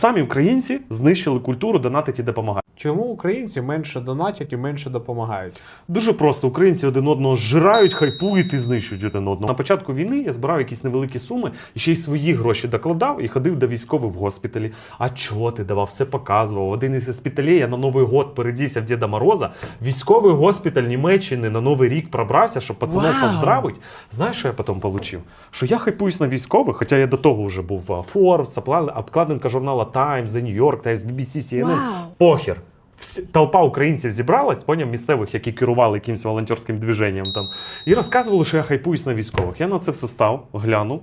самі українці знищили культуру донатить і допомагати. Чому українці менше донатять і менше допомагають? Дуже просто українці один одного зжирають, хайпують і знищують один одного. На початку війни я збирав якісь невеликі суми і ще й свої гроші докладав і ходив до військових в госпіталі. А чого ти давав? Все показував. Один із госпіталей я на Новий год передівся в Діда Мороза. Військовий госпіталь Німеччини на Новий рік пробрався, щоб пацанов Вау! поздравить. Знаєш, що я потім отримав? Що я хайпуюсь на військових, хоча я до того вже був в Forbes, обкладинка журнала Times, The New York Times, BBC, CNN. Wow. Похер. Всі- Толпа українців зібралась, поняв місцевих, які керували якимось волонтерським движенням там, і розказували, що я хайпуюсь на військових. Я на це все став, глянув.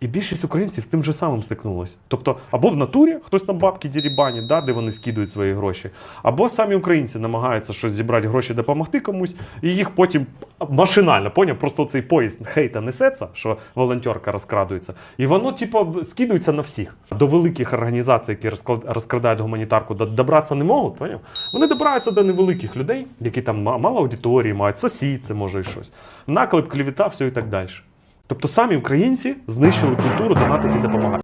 І більшість українців з тим же самим стикнулось. Тобто, або в натурі хтось там бабки дірібані, да, де вони скидують свої гроші, або самі українці намагаються щось зібрати гроші, допомогти комусь, і їх потім машинально, поняв, просто цей поїзд хейта несеться, що волонтерка розкрадується, і воно, типу, скидується на всіх. До великих організацій, які розкрадають гуманітарку, до- добратися не можуть, поняв? Вони добираються до невеликих людей, які там ма- мало аудиторії мають, сосід, це може і щось. Наклеп, клівіта, все і так далі. Тобто самі українці знищили культуру донатити допомагати.